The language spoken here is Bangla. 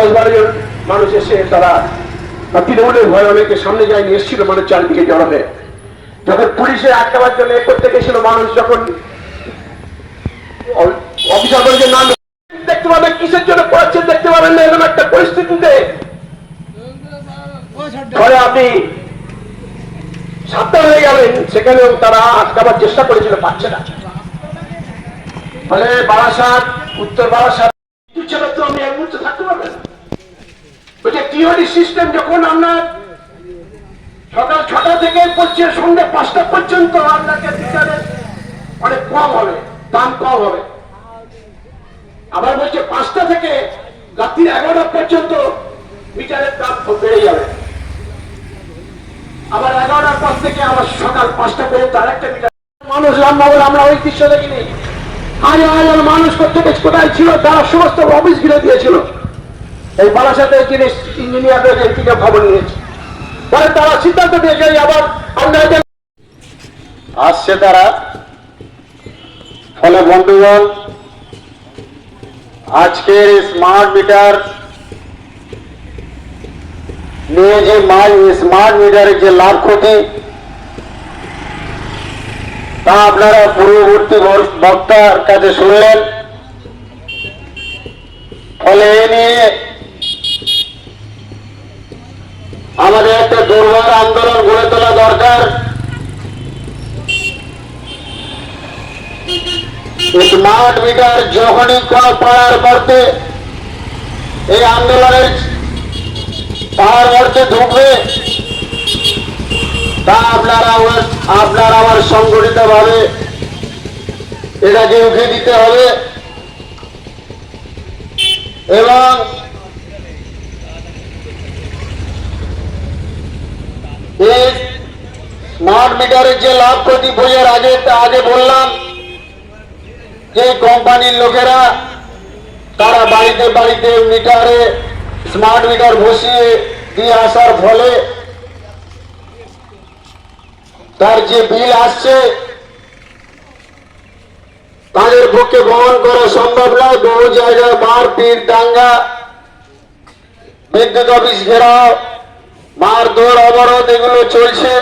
দশ বারো জন মানুষ এসে তারা তৃণমূলের ভয় অনেকে সামনে যায়নি, এসেছিল মানুষ চারদিকে জড়ো হয়ে যখন পুলিশে আটকাবার জন্য করতে গেছিল মানুষ, যখন অফিসার বলছে না দেখতে পাবেন কিসের জন্য পড়াচ্ছেন, দেখতে পাবেন না, এরকম একটা পরিস্থিতিতে পরে আপনি হয়ে গেলেন। সেখানেও তারা আটকাবার চেষ্টা করেছিল পাচ্ছে না ফলে বারাসাত, উত্তর বারাসাত কিছু ছেলে তো আমি এক মুহূর্তে থাকতে পারবেন না সিস্টেম যখন আমরা সকাল ছটা থেকে পড়ছে, সন্ধ্যে পাঁচটা পর্যন্ত আপনাকে অনেক কম হবে, দাম কম হবে। আবার বলছে পাঁচটা থেকে রাত্রি এগারোটা পর্যন্ত মিটারের দাম বেড়ে যাবে। আবার এগারোটার পর থেকে আবার সকাল পাঁচটা পর্যন্ত আরেকটা মিটার মানুষ বলে আমরা ওই দৃশ্য দেখিনি। হাজার হাজার মানুষ কোথেকে কোথায় ছিল, তারা সমস্ত অফিস ঘিরে দিয়েছিল। এই বারাসাতে তিনি ইঞ্জিনিয়ারদের থেকে খবর নিয়েছে। পরে তারা সিদ্ধান্ত নিয়েছে যে আবার আমরা আসছে তারা। ফলে বন্ধুগণ, আজকের স্মার্ট মিটার নিয়ে যে মাল স্মার্ট মিটারের যে লাভ ক্ষতি, তা আপনারা পূর্ববর্তী বর- বক্তার কাছে শুনলেন। ফলে এ নিয়ে দুর্বার আন্দোলন গড়ে তোলা দরকার। স্মার্ট মিটার যখনই কোন পাড়ার মধ্যে এই আন্দোলনের পাড়ার মধ্যে ঢুকবে, তা আপনারা আপনার আমার সংগঠিত ভাবে এটাকে উঠে দিতে হবে। এবং এই স্মার্ট মিটারের যে লাভ ক্ষতি বইয়ের আগে আগে বললাম যে কোম্পানির লোকেরা তারা বাড়িতে বাড়িতে মিটারে স্মার্ট মিটার বসিয়ে দিয়ে আসার ফলে তার যে বিল আসছে, তাদের পক্ষে বহন করা সম্ভব নয়। বহু জায়গায় মারপিট দাঙ্গা, বিদ্যুৎ অফিস ঘেরাও, মারধর, অবরোধ, এগুলো চলছে।